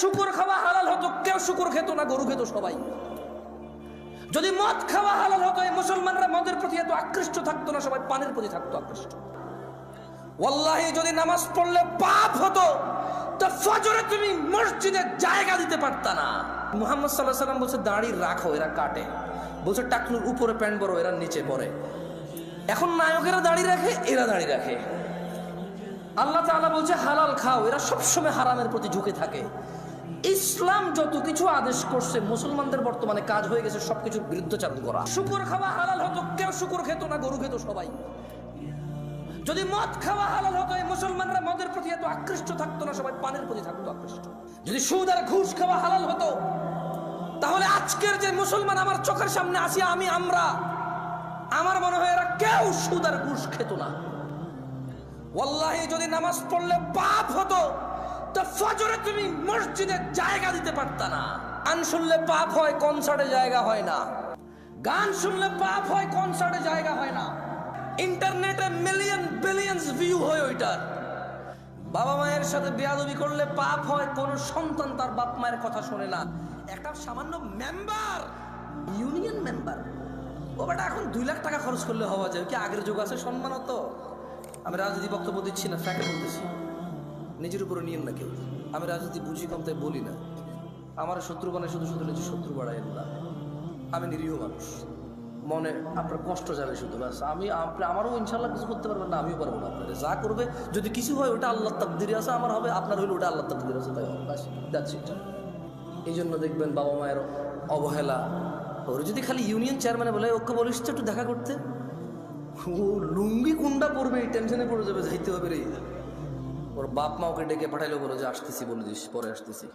শুকুর খাওয়া হালাল হতো, কেউ শুকুর খেত না, গরু খেত সবাই। যদি মদ খাওয়া হালাল হতো, এই মুসলমানরা মদের প্রতি এত আকৃষ্ট থাকতো না, সবাই পানের প্রতি থাকতো আকৃষ্ট। ওয়াল্লাহি, যদি নামাজ পড়লে পাপ হতো, তো ফজরে তুমি মসজিদে জায়গা দিতে পারতা না। মুহাম্মদ সাল্লাহ সাল্লাম বলছে, দাড়ি রাখো, এরা কাটে। বলছে, টাকনুর উপরে প্যান্ট বড়, এরা নিচে পড়ে। এখন নায়কেরা দাড়ি রাখে, এরা দাড়ি রাখে। আল্লাহ তাআলা বলছে, হালাল খাও। এরা সবসময় হারামের প্রতি ঝুঁকে থাকে। ইসলাম যত কিছু আদেশ করছে, মুসলমানদের বর্তমানে কাজ হয়ে গেছে সবকিছুর বিরুদ্ধাচারণ করা। শুকুর খাওয়া হালাল হতো, কেউ শুকুর খেত না, গরু খেত সবাই। যদি মদ খাওয়া হালাল হতো, এই মুসলমানরা মদের প্রতি এত আকৃষ্ট থাকতো না, সবাই পানের প্রতি থাকতো আকৃষ্ট। যদি সুদ আর ঘুষ খাওয়া হালাল হতো, তাহলে আজকের যে মুসলমান আমার চোখের সামনে আসি আমি, আমরা, আমার মনে হয় এরা কেউ সুদ আর ঘুষ খেত না। ওয়াল্লাহি, যদি নামাজ পড়লে পাপ হতো তো ফজরে তুমি মসজিদে জায়গা দিতে পারতা না। শুনলে পাপ হয় কনসার্টে জায়গা হয় না। গান শুনলে পাপ হয় কনসার্টে জায়গা হয় না। ইন্টারনেটে মিলিয়ন ভিউ হয় ওইটার। বাবা মায়ের সাথে করলে পাপ হয়, কোন সন্তান তার বাপ মায়ের কথা শোনে না। একটা সামান্য মেম্বার ইউনিয়ন মেম্বার ও বেটা, এখন দুই লাখ টাকা খরচ করলে হওয়া যায়। কি আগের যুগ আছে সম্মান আমি রাজনীতি বক্তব্য দিচ্ছি না ফ্যাকে বলতেছি। নিজের উপরে নিয়েন না কেউ। আমি রাজনীতি বুঝি কম, তাই বলি না। আমার শত্রু বানায় শুধু শুধু নিজের শত্রু বাড়ায় না। আমি নিরীহ মানুষ। মনে আপনার কষ্ট যাবে শুধু, ব্যাস। আমি আপনি, আমারও ইনশাল্লাহ কিছু করতে পারবেন না, আমিও পারব না আপনাদের যা করবে, যদি কিছু হয়, ওটা আল্লাহ তাকদিরে আছে, আমার হবে, আপনার হইলে ওটা আল্লাহ তাকদিরে আছে, তাই ব্যাস যাচ্ছি এই জন্য দেখবেন বাবা মায়ের অবহেলা। ওর যদি খালি ইউনিয়ন চেয়ারম্যানে বলে ওকে বলিস তো, একটু দেখা করতে? ও লুঙ্গি কুন্ডা পড়বে এই টেনশনে পড়ে যাবে, যাইতে হবে রে। ওর বাপ মা ওকে ডেকে পাঠাইলো, বলো যে আসতেছি, বলে দিস পরে আসতেছি।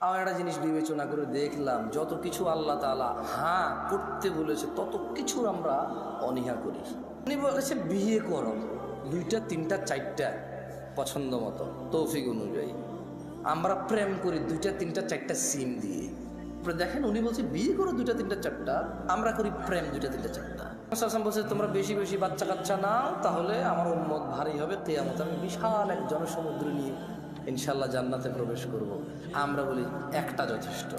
আমার একটা জিনিস বিবেচনা করে দেখলাম, যত কিছু আল্লাহ তালা হ্যাঁ করতে বলেছে, তত কিছুর আমরা অনীহা করি। উনি বলেছে, বিয়ে করো। দুইটা, তিনটা, চারটা, পছন্দ মতো, তৌফিক অনুযায়ী। আমরা প্রেম করি, দুইটা, তিনটা, চারটা সিম দিয়ে। দেখেন, উনি বলছে, বিয়ে করো, দুইটা, তিনটা, চারটা। আমরা করি, প্রেম, দুইটা, তিনটা, চারটা। তোমরা বেশি বেশি বাচ্চা কাচ্চা নাও, তাহলে আমার উন্মত ভারী হবে, কেয়ামত আমি বিশাল এক জনসমুদ্র নিয়ে ইনশাল্লাহ জান্নাতে প্রবেশ করব। আমরা বলি, একটা যথেষ্ট।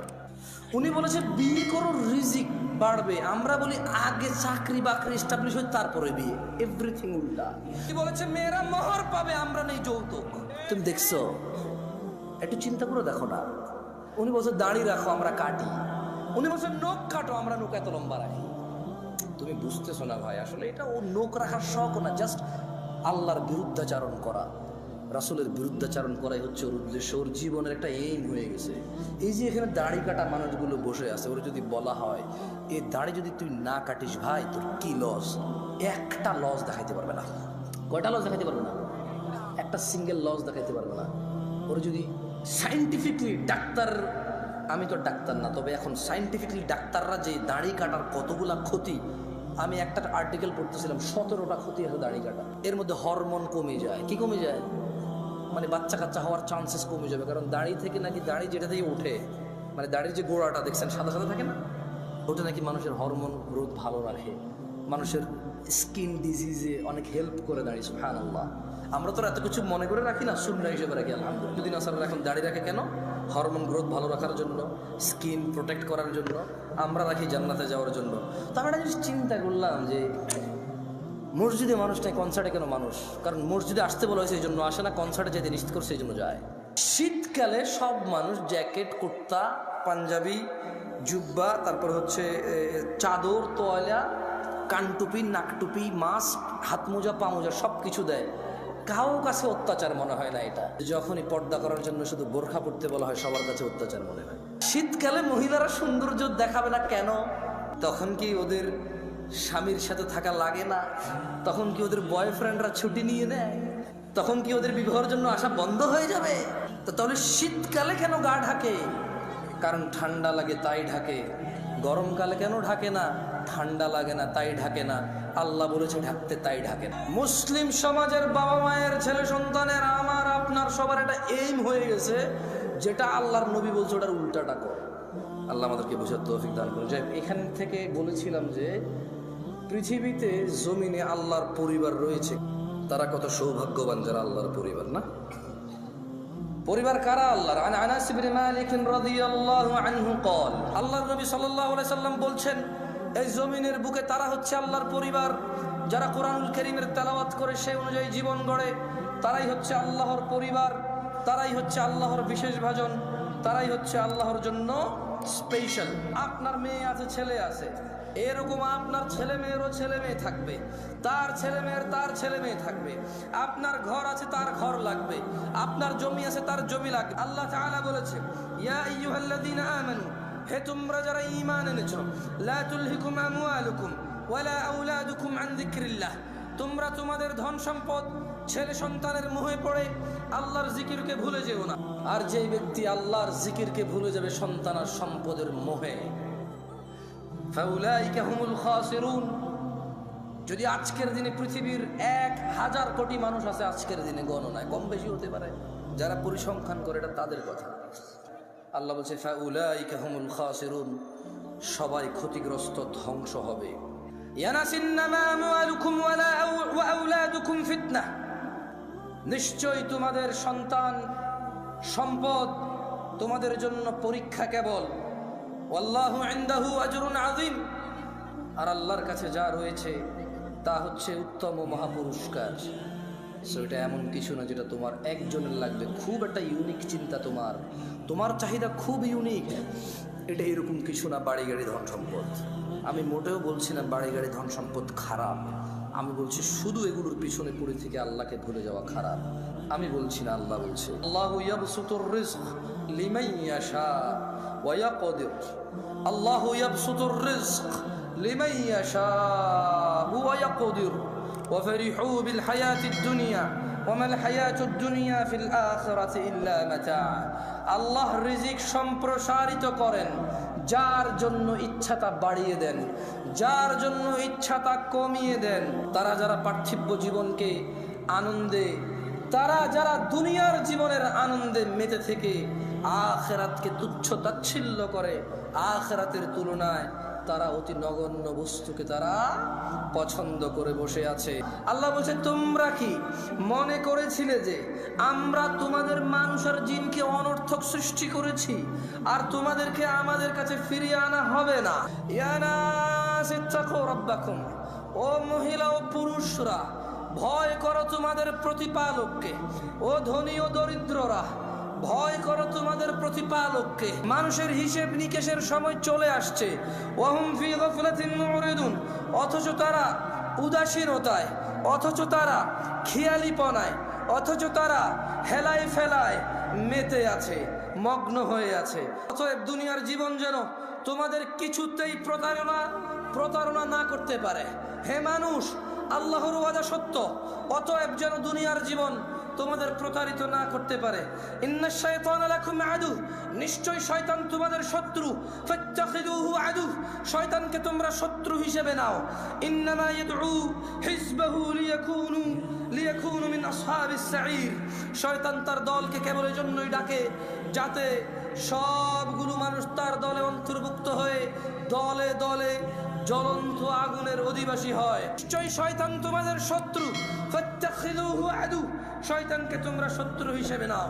উনি বলেছে, বিয়ে করো রিজিক বাড়বে। আমরা বলি, আগে চাকরি বাকরি এস্টাবলিশ হয় তারপরে বিয়ে। এভরিথিং উল্টা। বলেছে, মেয়েরা মোহর পাবে, আমরা নেই যৌতুক। তুমি দেখছ, একটু চিন্তা করে দেখো না। উনি বলছে, দাড়ি রাখো, আমরা কাটি। উনি বলছে, নখ কাটো, আমরা নখ এত লম্বা রাখি। তুমি বুঝতেছো না ভাই, আসলে এটা ও নোক রাখার শখ না জাস্ট আল্লাহর বিরুদ্ধাচারণ করা। রাসুলের বিরুদ্ধাচারণ করাই হচ্ছে ওর উদ্দেশ্য। ওর জীবনের একটা এইম হয়ে গেছে। এই যে এখানে দাড়ি কাটা মানুষগুলো বসে আছে, ওরা যদি বলা হয়, এ দাড়ি যদি তুই না কাটিস ভাই, তোর কি লস একটা লস দেখাইতে পারবে না। কয়টা লস দেখাইতে পারবে না? একটা সিঙ্গেল লস দেখাইতে পারবে না। ওরা যদি সাইন্টিফিকলি ডাক্তার, আমি তো ডাক্তার না, তবে এখন সাইন্টিফিকলি ডাক্তাররা যে দাড়ি কাটার কতগুলা ক্ষতি আমি একটা আর্টিকেল পড়তেছিলাম, সতেরোটা ক্ষতি আছে দাড়ি কাটা। এর মধ্যে হরমোন কমে যায়। কি কমে যায়? মানে বাচ্চা কাচ্চা হওয়ার চান্সেস কমে যাবে, কারণ দাড়ি থেকে নাকি দাড়ি যেটা থেকে ওঠে মানে দাড়ির যে গোড়াটা, দেখছেন, সাদা সাদা থাকে না? ওটা নাকি মানুষের হরমোন গ্রোথ ভালো রাখে। মানুষের স্কিন ডিজিজে অনেক হেল্প করে দাঁড়িয়ে সুহান আল্লাহ আমরা তো এত কিছু মনে করে রাখি না শূন্য হিসেবে রাখি, আলহামদুলিল্লাহ। না আসার এখন দাড়ি রাখে কেন? হরমোন গ্রোথ ভালো রাখার জন্য, স্কিন প্রোটেক্ট করার জন্য, আমরা রাখি জান্নাতে যাওয়ার জন্য। তো আমরা একটা জিনিস চিন্তা করলাম যে, মসজিদে মানুষ নাই কনসার্টে কেন মানুষ? কারণ মসজিদে আসতে বলা হয়েছে এই জন্য আসে না কনসার্টে যেতে নিশ্চিত করছে এই জন্য যায়। শীতকালে সব মানুষ জ্যাকেট, কুর্তা, পাঞ্জাবি, জুব্বা, তারপর হচ্ছে চাদর, তোয়ালা, কানটুপি, নাকটুপি, মাস্ক হাত মোজা পা মোজা সব কিছু দেয়। কারও কাছে অত্যাচার মনে হয় না এটা। যখনই পর্দা করার জন্য শুধু বোরখা পড়তে বলা হয়, সবার কাছে অত্যাচার মনে হয়। শীতকালে মহিলারা সৌন্দর্য দেখাবে না কেন? তখন কি ওদের স্বামীর সাথে থাকা লাগে না? তখন কি ওদের বয়ফ্রেন্ডরা ছুটি নিয়ে নেয়? তখন কি ওদের বিবাহের জন্য আসা বন্ধ হয়ে যাবে? তো তাহলে শীতকালে কেন গা ঢাকে? কারণ ঠান্ডা লাগে, তাই ঢাকে। গরমকালে কেন ঢাকে না? ঠান্ডা লাগে না, তাই ঢাকে না। আল্লাহ বলেছে ঢাকতে তাই ঢাকে না মুসলিম সমাজের বাবা মায়ের ছেলে সন্তানের আমার আপনার সবার একটা এইম হয়ে গেছে যেটা আল্লাহর নবী বলছে ওটার উল্টাটা কর আল্লাহ আমাদেরকে বোঝার তৌফিক দান করুন যাই হোক, এখান থেকে বলেছিলাম যে পৃথিবীতে জমিনে আল্লাহর পরিবার রয়েছে তারা কত সৌভাগ্যবান যারা আল্লাহর পরিবার না পরিবার কারা আল্লাহর আন আনাস ইবনে মালিক রাদিয়াল্লাহু আনহু قال আল্লাহর নবী সাল্লাল্লাহু আলাইহি সাল্লাম বলছেন এই জমিনের বুকে তারা হচ্ছে আল্লাহর পরিবার। যারা কোরআনুল কারীমের তেলাওয়াত করে সেই অনুযায়ী জীবন গড়ে, তারাই হচ্ছে আল্লাহর পরিবার, তারাই হচ্ছে আল্লাহর বিশেষ ভাজন, তারাই হচ্ছে আল্লাহর জন্য স্পেশাল আপনার মেয়ে আছে, ছেলে আছে। এরকম আপনার ছেলে মেয়েরও ছেলে মেয়ে থাকবে, তার ছেলে মেয়ের তার ছেলে মেয়ে থাকবে। আপনার ঘর আছে, তার ঘর লাগবে। আপনার জমি আছে, তার জমি লাগবে। আল্লাহ বলেছে, ইয়া আইয়ুহাল্লাযীনা আমানু হে তোমরা যারা ইমান এনেছো, লা আন তোমরা তোমাদের ধন সম্পদ ছেলে সন্তানের মোহে পড়ে আল্লাহর জিকিরকে ভুলে যেও না। আর যেই ব্যক্তি আল্লাহর জিকিরকে ভুলে যাবে, সন্তান আর সম্পদের মোহে। যদি আজকের দিনে পৃথিবীর এক হাজার কোটি মানুষ আছে আজকের দিনে গণনায়, কম বেশি হতে পারে। যারা পরিসংখ্যান করে, এটা তাদের কথা। আল্লাহ বলছে, ফাউলাইকা হুমুল খাসিরুন। সবাই ক্ষতিগ্রস্ত ধ্বংস হবে। নিশ্চয় তোমাদের সন্তান সম্পদ তোমাদের জন্য পরীক্ষা কেবল। আযীম। আর আল্লাহর কাছে যা রয়েছে তা হচ্ছে উত্তম মহাপুরস্কার। সো এটা এমন কিছু না যেটা তোমার একজনের লাগবে। খুব একটা ইউনিক চিন্তা তোমার। তোমার চাহিদা খুব ইউনিক এটা এরকম কিছু না বাড়ি গাড়ি ধন সম্পদ। আমি মোটেও বলছি না বাড়ি গাড়ি ধন সম্পদ খারাপ। আমি বলছি শুধু এগুলোর পিছনে পড়ে থেকে আল্লাহকে ভুলে যাওয়া খারাপ। আমি বলছি না, আল্লাহ বলছে, আল্লাহ ইয়াশা ওয়া আল্লাহু ইয়াশা ওয়া وفرحوا بالحياة الدنيا وما الحياة الدنيا في الآخرة إلا متاع আল্লাহ রিজিক সম্প্রসারিত করেন যার জন্য ইচ্ছা তা বাড়িয়ে দেন যার জন্য ইচ্ছা তা কমিয়ে দেন তারা যারা পার্থিব্য জীবনকে আনন্দে তারা যারা দুনিয়ার জীবনের আনন্দে মেতে থেকে আখেরাতকে তুচ্ছ তাচ্ছিল্য করে আখেরাতের তুলনায় তারা অতি নগণ্য বস্তুকে তারা পছন্দ করে বসে আছে। আল্লাহ বলছে, তোমরা কি মনে করেছিলে যে আমরা তোমাদের মানুষ আর জিনকে অনর্থক সৃষ্টি করেছি? আর তোমাদেরকে আমাদের কাছে ফিরিয়ে আনা হবে না? ও মহিলা ও পুরুষরা, ভয় করো তোমাদের প্রতিপালককে। ও ধনী ও দরিদ্ররা ভয় করো তোমাদের প্রতিপালককে। মানুষের হিসেব নিকেশের সময় চলে আসছে। ওয়াহুম ফি গফলাতিন মুরিদুন, অথচ তারা উদাসীনতায়, অথচ তারা খেয়ালিপনায়, অথচ তারা হেলায় ফেলায় মেতে আছে, মগ্ন হয়ে আছে। অতএব দুনিয়ার জীবন যেন তোমাদের কিছুতেই প্রতারণা প্রতারণা না করতে পারে। হে মানুষ, আল্লাহর ওয়াদা সত্য। অতএব যেন দুনিয়ার জীবন তোমাদের প্রতারিত না করতে পারে। নিশ্চয় শয়তান তোমাদের শত্রু। শয়তানকে তোমরা শত্রু হিসেবে নাও। শয়তান তার দলকে কেবল এজন্যই ডাকে যাতে সবগুলো মানুষ তার দলে অন্তর্ভুক্ত হয়ে দলে দলে জ্বলন্ত আগুনের অধিবাসী হয়। নিশ্চয় শয়তান তোমাদের শত্রু। শয়তানকে তোমরা শত্রু হিসেবে নাও।